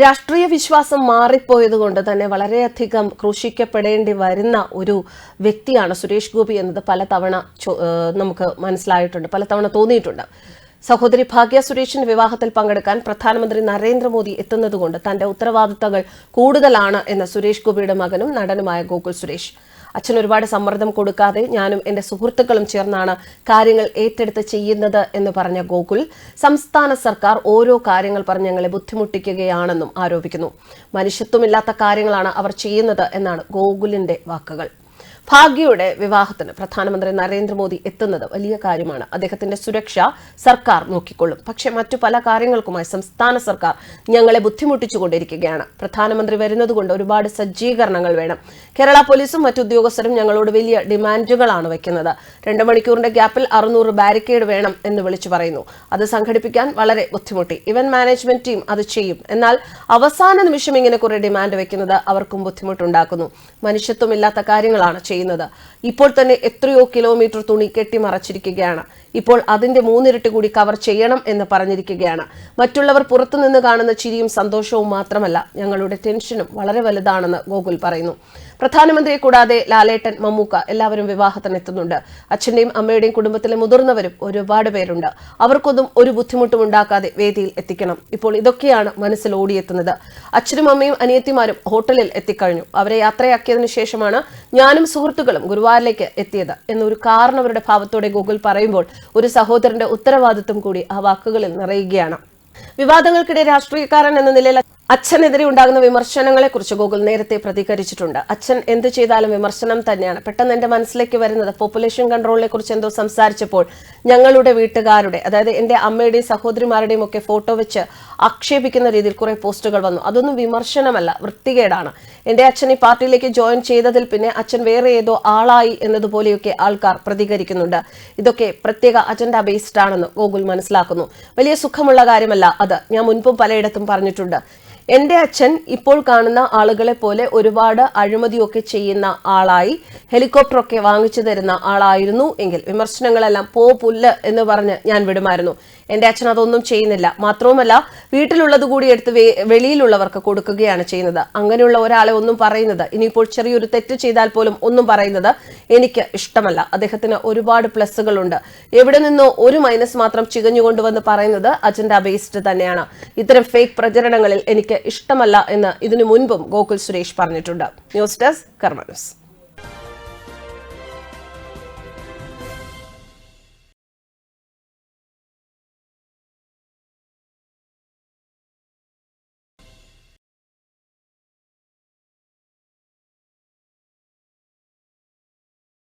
രാഷ്ട്രീയ വിശ്വാസം മാറിപ്പോയത് കൊണ്ട് തന്നെ വളരെയധികം ക്രൂശിക്കപ്പെടേണ്ടി വരുന്ന ഒരു വ്യക്തിയാണ് സുരേഷ് ഗോപി എന്നത് പലതവണ നമുക്ക് മനസ്സിലായിട്ടുണ്ട് പലതവണ തോന്നിയിട്ടുണ്ട്. സഹോദരി ഭാഗ്യ സുരേഷിന്റെ വിവാഹത്തിൽ പങ്കെടുക്കാൻ പ്രധാനമന്ത്രി നരേന്ദ്രമോദി എത്തുന്നതുകൊണ്ട് തന്റെ ഉത്തരവാദിത്തങ്ങൾ കൂടുതലാണ് എന്ന് സുരേഷ് ഗോപിയുടെ മകനും നടനുമായ ഗോകുൽ സുരേഷ്. അച്ഛൻ ഒരുപാട് സമ്മർദ്ദം കൊടുക്കാതെ ഞാനും എന്റെ സുഹൃത്തുക്കളും ചേർന്നാണ് കാര്യങ്ങൾ ഏറ്റെടുത്ത് ചെയ്യുന്നത് എന്ന് പറഞ്ഞ ഗോകുൽ സംസ്ഥാന സർക്കാർ ഓരോ കാര്യങ്ങൾ പറഞ്ഞ് ഞങ്ങളെ ബുദ്ധിമുട്ടിക്കുകയാണെന്നും ആരോപിക്കുന്നു. മനുഷ്യത്വമില്ലാത്ത കാര്യങ്ങളാണ് അവർ ചെയ്യുന്നത് എന്നാണ് ഗോകുലിന്റെ വാക്കുകൾ. ഭാഗ്യയുടെ വിവാഹത്തിന് പ്രധാനമന്ത്രി നരേന്ദ്രമോദി എത്തുന്നത് വലിയ കാര്യമാണ്. അദ്ദേഹത്തിന്റെ സുരക്ഷ സർക്കാർ നോക്കിക്കൊള്ളും. പക്ഷെ മറ്റു പല കാര്യങ്ങൾക്കുമായി സംസ്ഥാന സർക്കാർ ഞങ്ങളെ ബുദ്ധിമുട്ടിച്ചുകൊണ്ടിരിക്കുകയാണ്. പ്രധാനമന്ത്രി വരുന്നതുകൊണ്ട് ഒരുപാട് സജ്ജീകരണങ്ങൾ വേണം. കേരള പോലീസും മറ്റു ഉദ്യോഗസ്ഥരും ഞങ്ങളോട് വലിയ ഡിമാൻഡുകളാണ് വയ്ക്കുന്നത്. രണ്ട് മണിക്കൂറിന്റെ ഗ്യാപ്പിൽ അറുന്നൂറ് ബാരിക്കേഡ് വേണം എന്ന് വിളിച്ചു പറയുന്നു. അത് സംഘടിപ്പിക്കാൻ വളരെ ബുദ്ധിമുട്ടി. ഇവന്റ് മാനേജ്മെന്റ് ടീം അത് ചെയ്യും. എന്നാൽ അവസാന നിമിഷം ഇങ്ങനെ കുറെ ഡിമാൻഡ് വെക്കുന്നത് അവർക്കും ബുദ്ധിമുട്ടുണ്ടാക്കുന്നു. മനുഷ്യത്വമില്ലാത്ത കാര്യങ്ങളാണ് ചെയ്യുന്നത്. ഇപ്പോൾ തന്നെ എത്രയോ കിലോമീറ്റർ തുണി കെട്ടിമറച്ചിരിക്കുകയാണ്. ഇപ്പോൾ അതിന്റെ മൂന്നിരട്ടി കൂടി കവർ ചെയ്യണം എന്ന് പറഞ്ഞിരിക്കുകയാണ്. മറ്റുള്ളവർ പുറത്തുനിന്ന് കാണുന്ന ചിരിയും സന്തോഷവും മാത്രമല്ല ഞങ്ങളുടെ ടെൻഷനും വളരെ വലുതാണെന്ന് ഗോകുൽ പറയുന്നു. പ്രധാനമന്ത്രിയെ കൂടാതെ ലാലേട്ടൻ മമ്മൂക്ക എല്ലാവരും വിവാഹത്തിന് എത്തുന്നുണ്ട്. അച്ഛന്റെയും അമ്മയുടെയും കുടുംബത്തിലെ മുതിർന്നവരും ഒരുപാട് പേരുണ്ട്. അവർക്കൊന്നും ഒരു ബുദ്ധിമുട്ടും ഉണ്ടാക്കാതെ വേദിയിൽ എത്തിക്കണം. ഇപ്പോൾ ഇതൊക്കെയാണ് മനസ്സിൽ ഓടിയെത്തുന്നത്. അച്ഛനും അമ്മയും അനിയത്തിമാരും ഹോട്ടലിൽ എത്തിക്കഴിഞ്ഞു. അവരെ യാത്രയാക്കിയതിനു ശേഷമാണ് ഞാനും സുഹൃത്തുക്കളും ഗുരുവായൂരിലേക്ക് എത്തിയത് എന്നൊരു കാരണവരുടെ ഭാവത്തോടെ ഗൂഗിൾ പറയുമ്പോൾ ഒരു സഹോദരന്റെ ഉത്തരവാദിത്വം കൂടി ആ വാക്കുകളിൽ നിറയുകയാണ്. വിവാദങ്ങൾക്കിടെ രാഷ്ട്രീയക്കാരൻ എന്ന നിലയിൽ അച്ഛനെതിരെ ഉണ്ടാകുന്ന വിമർശനങ്ങളെ കുറിച്ച് ഗൂഗിൾ നേരത്തെ പ്രതികരിച്ചിട്ടുണ്ട്. അച്ഛൻ എന്ത് ചെയ്താലും വിമർശനം തന്നെയാണ്. പെട്ടെന്ന് എന്റെ മനസ്സിലേക്ക് വരുന്നത് പോപ്പുലേഷൻ കൺട്രോളിനെ കുറിച്ച് എന്തോ സംസാരിച്ചപ്പോൾ ഞങ്ങളുടെ വീട്ടുകാരുടെ അതായത് എന്റെ അമ്മയുടെയും സഹോദരിമാരുടെയും ഒക്കെ ഫോട്ടോ വെച്ച് ആക്ഷേപിക്കുന്ന രീതിയിൽ കുറെ പോസ്റ്റുകൾ വന്നു. അതൊന്നും വിമർശനമല്ല വൃത്തികേടാണ്. എന്റെ അച്ഛൻ ഈ പാർട്ടിയിലേക്ക് ജോയിൻ ചെയ്തതിൽ പിന്നെ അച്ഛൻ വേറെ ഏതോ ആളായി എന്നതുപോലെയൊക്കെ ആൾക്കാർ പ്രതികരിക്കുന്നുണ്ട്. ഇതൊക്കെ പ്രത്യേക അജണ്ട ബേസ്ഡ് ആണെന്ന് ഗൂഗിൾ മനസ്സിലാക്കുന്നു. വലിയ സുഖമുള്ള കാര്യമല്ല അത് ഞാൻ മുൻപും പലയിടത്തും പറഞ്ഞിട്ടുണ്ട്. എന്റെ അച്ഛൻ ഇപ്പോൾ കാണുന്ന ആളുകളെ പോലെ ഒരുപാട് അഴിമതിയൊക്കെ ചെയ്യുന്ന ആളായി ഹെലികോപ്റ്ററൊക്കെ വാങ്ങിച്ചു തരുന്ന ആളായിരുന്നു എങ്കിൽ വിമർശനങ്ങളെല്ലാം പോ പുല്ല് എന്ന് പറഞ്ഞ് ഞാൻ വിടുമായിരുന്നു. എന്റെ അച്ഛൻ അതൊന്നും ചെയ്യുന്നില്ല. മാത്രവുമല്ല വീട്ടിലുള്ളത് കൂടി എടുത്ത് വെളിയിലുള്ളവർക്ക് കൊടുക്കുകയാണ് ചെയ്യുന്നത്. അങ്ങനെയുള്ള ഒരാളെ ഒന്നും പറയുന്നത് ഇനിയിപ്പോൾ ചെറിയൊരു തെറ്റ് ചെയ്താൽ പോലും ഒന്നും പറയുന്നത് എനിക്ക് ഇഷ്ടമല്ല. അദ്ദേഹത്തിന് ഒരുപാട് പ്ലസ്സുകളുണ്ട് എവിടെ നിന്നോ ഒരു മൈനസ് മാത്രം ചികഞ്ഞുകൊണ്ടുവന്ന് പറയുന്നത് അജണ്ട ബേസ്ഡ് തന്നെയാണ്. ഇത്തരം ഫേക്ക് പ്രചരണങ്ങളിൽ എനിക്ക് ഇഷ്ടമല്ല എന്ന് ഇതിനു മുൻപും ഗോകുൽ സുരേഷ് പറഞ്ഞിട്ടുണ്ട്. ന്യൂസ് ഡെസ്ക് കർമ്മ